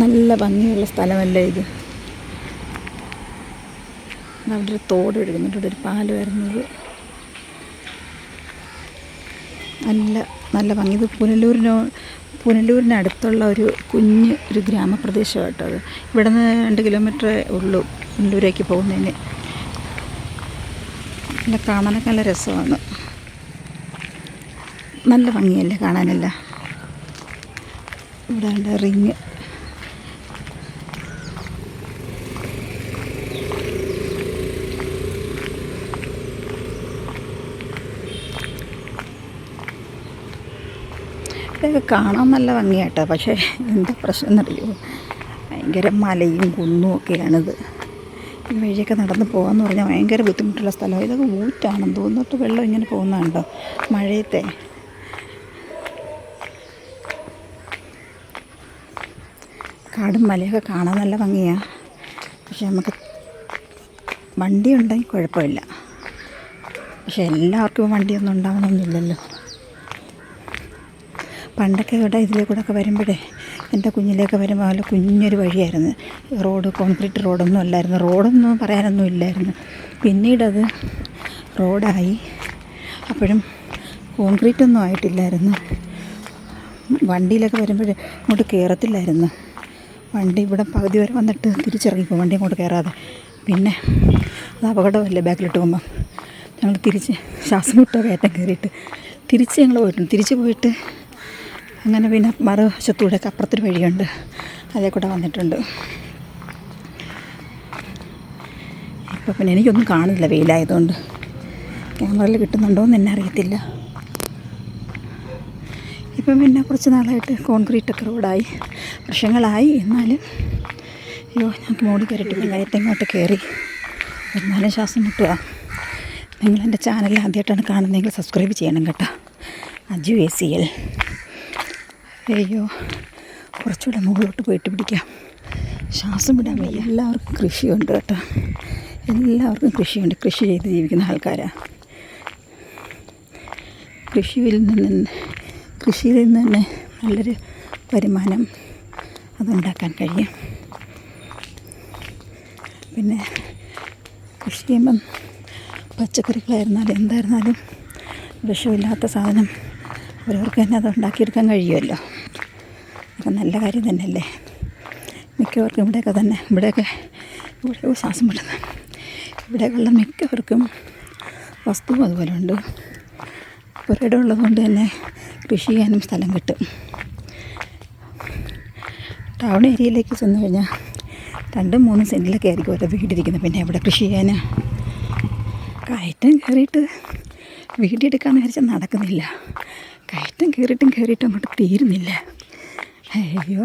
നല്ല ഭംഗിയുള്ള സ്ഥലമല്ലേ ഇത്? അവിടെ ഒരു തോട് ഒഴുകുന്നുണ്ട് ഇവിടെ ഒരു പാൽ വരുന്നത്. നല്ല നല്ല ഭംഗി. ഇത് പുനലൂരിനോ പുനലൂരിനടുത്തുള്ള ഒരു കുഞ്ഞ് ഒരു ഗ്രാമപ്രദേശമായിട്ടത് ഇവിടെ നിന്ന് രണ്ട് കിലോമീറ്റർ ഉള്ളൂ പുനലൂരേക്ക് പോകുന്നതിന്. നല്ല കാണാനൊക്കെ നല്ല രസമാണ്. നല്ല ഭംഗിയല്ലേ കാണാനല്ല? ഇവിടെ റിങ്. ഇതൊക്കെ കാണാൻ നല്ല ഭംഗിയാട്ടോ പക്ഷേ എന്താ പ്രശ്നം എന്നറിയോ? ഭയങ്കര മലയും കുന്നും ഒക്കെയാണിത്. ഈ വഴിയൊക്കെ നടന്ന് പോകാമെന്ന് പറഞ്ഞാൽ ഭയങ്കര ബുദ്ധിമുട്ടുള്ള സ്ഥലമാണ് ഇതൊക്കെ ഊറ്റാണെന്ന് തോന്നിട്ട് വെള്ളം ഇങ്ങനെ പോകുന്നുണ്ടോ മഴയത്തെ. കാടും മലയൊക്കെ കാണാൻ നല്ല ഭംഗിയാണ് പക്ഷെ നമുക്ക് വണ്ടി ഉണ്ടെങ്കിൽ കുഴപ്പമില്ല. പക്ഷെ എല്ലാവർക്കും വണ്ടിയൊന്നും ഉണ്ടാവണമെന്നില്ലല്ലോ. പണ്ടൊക്കെ ഇവിടെ ഇതിലെ കൂടെയൊക്കെ വരുമ്പോഴേ എന്റെ കുഞ്ഞിലേക്ക് വരുമ്പോൾ നല്ല കുഞ്ഞൊരു വഴിയായിരുന്നു. റോഡ് കോൺക്രീറ്റ് റോഡൊന്നും അല്ലായിരുന്നു. റോഡൊന്നും പറയാനൊന്നും ഇല്ലായിരുന്നു. പിന്നീടത് റോഡായി. അപ്പോഴും കോൺക്രീറ്റ് ഒന്നും ആയിട്ടില്ലായിരുന്നു. വണ്ടിയിലൊക്കെ വരുമ്പോൾ ഇങ്ങോട്ട് കയറത്തില്ലായിരുന്നു വണ്ടി ഇവിടെ പകുതി വരെ വന്നിട്ട് തിരിച്ചിറങ്ങിപ്പോൾ വണ്ടി ഇങ്ങോട്ട് കയറാതെ പിന്നെ അത് അപകടമല്ലേ ബാക്കിലിട്ട് പോകുമ്പം. ഞങ്ങൾ തിരിച്ച് ശ്വാസം വിട്ടോ കയറ്റം കയറിയിട്ട് തിരിച്ച് ഞങ്ങൾ പോയിട്ടുണ്ട്. തിരിച്ച് പോയിട്ട് അങ്ങനെ പിന്നെ മറുവശത്തൂടെ ഒക്കെ അപ്പുറത്തൊരു വഴിയുണ്ട് അതേ കൂടെ വന്നിട്ടുണ്ട്. ഇപ്പോൾ പിന്നെ എനിക്കൊന്നും കാണുന്നില്ല വെയിലായതുകൊണ്ട്. ക്യാമറയിൽ കിട്ടുന്നുണ്ടോ എന്ന് എന്നെ അറിയത്തില്ല. ഇപ്പം പിന്നെ കുറച്ച് നാളായിട്ട് കോൺക്രീറ്റ് ഒക്കെ റോഡായി വർഷങ്ങളായി. എന്നാലും അയ്യോ ഞങ്ങൾക്ക് മോടി കയറിയിട്ട് കയറ്റങ്ങോട്ട് കയറി. എന്നാലും ശ്വാസം മുട്ടുക. നിങ്ങളെന്റെ ചാനൽ ആദ്യമായിട്ടാണ് കാണുന്നതെങ്കിൽ സബ്സ്ക്രൈബ് ചെയ്യണം കേട്ടോ. അജു എ സി എൽ അയ്യോ കുറച്ചുകൂടെ മുകളിലോട്ട് പോയിട്ട് പിടിക്കാം. ശ്വാസം വിടാൻ വയ്യ. എല്ലാവർക്കും കൃഷിയുണ്ട് കേട്ടോ. എല്ലാവർക്കും കൃഷിയുണ്ട്. കൃഷി ചെയ്ത് ജീവിക്കുന്ന ആൾക്കാരാണ് കൃഷിയിൽ നിന്ന് കൃഷിയിൽ നിന്ന് തന്നെ നല്ലൊരു വരുമാനം അതുണ്ടാക്കാൻ കഴിയും. പിന്നെ കൃഷി ചെയ്യുമ്പം പച്ചക്കറികളായിരുന്നാലും എന്തായിരുന്നാലും വിഷമില്ലാത്ത സാധനം അവരവർക്ക് തന്നെ അത് ഉണ്ടാക്കിയെടുക്കാൻ കഴിയുമല്ലോ. അതൊക്കെ നല്ല കാര്യം തന്നെയല്ലേ? മിക്കവർക്കും ഇവിടെയൊക്കെ തന്നെ ഇവിടെയൊക്കെ ഇവിടെ ശ്വാസം വിടുന്നത് ഇവിടെയുള്ള മിക്കവർക്കും വസ്തുവും അതുപോലെ ഉണ്ട്. ഒരിടം ഉള്ളതുകൊണ്ട് തന്നെ കൃഷി ചെയ്യാനും സ്ഥലം കിട്ടും. ടൗൺ ഏരിയയിലേക്ക് ചെന്ന് കഴിഞ്ഞാൽ രണ്ടും മൂന്നും സെന്റിലൊക്കെ ആയിരിക്കും ഓരോ വീടിരിക്കുന്നത് പിന്നെ എവിടെ കൃഷി ചെയ്യാൻ കയറ്റം കയറിയിട്ട് വീടെടുക്കാമെന്ന് വിചാരിച്ചാൽ നടക്കുന്നില്ല. കയറ്റം കയറിയിട്ടും കയറിയിട്ടും അങ്ങോട്ട് തീരുന്നില്ല. അയ്യോ.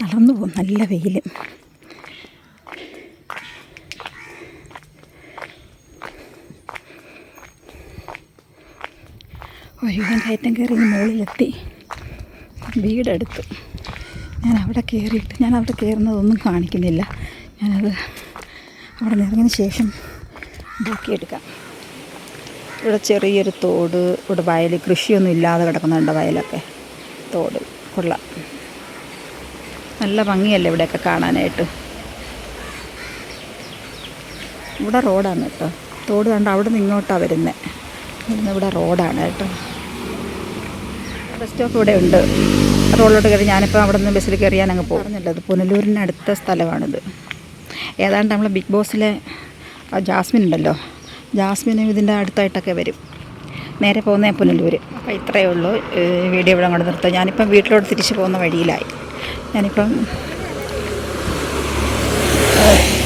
തളർന്നു പോകും നല്ല വെയിലും. ഒരുവിധം കയറ്റം കയറി മുകളിലെത്തി. വീടെടുത്തു. ഞാൻ അവിടെ കയറിയിട്ട് ഞാൻ അവിടെ കയറുന്നതൊന്നും കാണിക്കുന്നില്ല. ഞാനത് അവിടെ നിന്ന് ഇറങ്ങിയതിന് ശേഷം ബാക്കിയെടുക്കാം ഇവിടെ ചെറിയൊരു തോട് ഇവിടെ വയൽ കൃഷിയൊന്നും ഇല്ലാതെ കിടക്കുന്നുണ്ട് വയലൊക്കെ. തോട് കൊള്ളാം. നല്ല ഭംഗിയല്ലേ ഇവിടെയൊക്കെ കാണാനായിട്ട്. ഇവിടെ റോഡാണ് കേട്ടോ. തോട് കണ്ട് അവിടെ നിന്ന് ഇങ്ങോട്ടാണ് വരുന്നത് ഇവിടുന്ന് ഇവിടെ റോഡാണ് കേട്ടോ. ബസ് സ്റ്റോപ്പ് ഇവിടെ ഉണ്ട്. റോഡിലോട്ട് കയറി ഞാനിപ്പോൾ അവിടെ നിന്ന് ബസ്സിൽ കയറിയാൻ അങ്ങ് പോകുന്നില്ല അത് പുനലൂരിന്റെ അടുത്ത സ്ഥലമാണിത്. ഏതാണ്ട് നമ്മൾ ബിഗ് ബോസിലെ ജാസ്മിൻ ഉണ്ടല്ലോ ജാസ്മിനും ഇതിന്റെ അടുത്തായിട്ടൊക്കെ വരും. നേരെ പോകുന്ന പുനലൂർ അപ്പോൾ ഇത്രയേ ഉള്ളൂ. വീഡിയോ ഇവിടെ അങ്ങോട്ട് നിർത്താം. ഞാനിപ്പം വീട്ടിലോട്ട് തിരിച്ചു പോകുന്ന വഴിയിലായി. ഞാനിപ്പം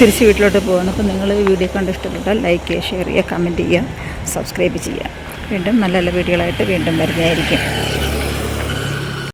തിരിച്ച് വീട്ടിലോട്ട് പോകുന്നു. അപ്പം നിങ്ങൾ വീഡിയോ കണ്ട് ഇഷ്ടപ്പെട്ടാൽ ലൈക്ക് ചെയ്യുക ഷെയർ ചെയ്യുക കമന്റ് ചെയ്യുക സബ്സ്ക്രൈബ് ചെയ്യുക. വീണ്ടും നല്ല നല്ല വീഡിയോകളായിട്ട് വീണ്ടും വരുന്നതായിരിക്കും.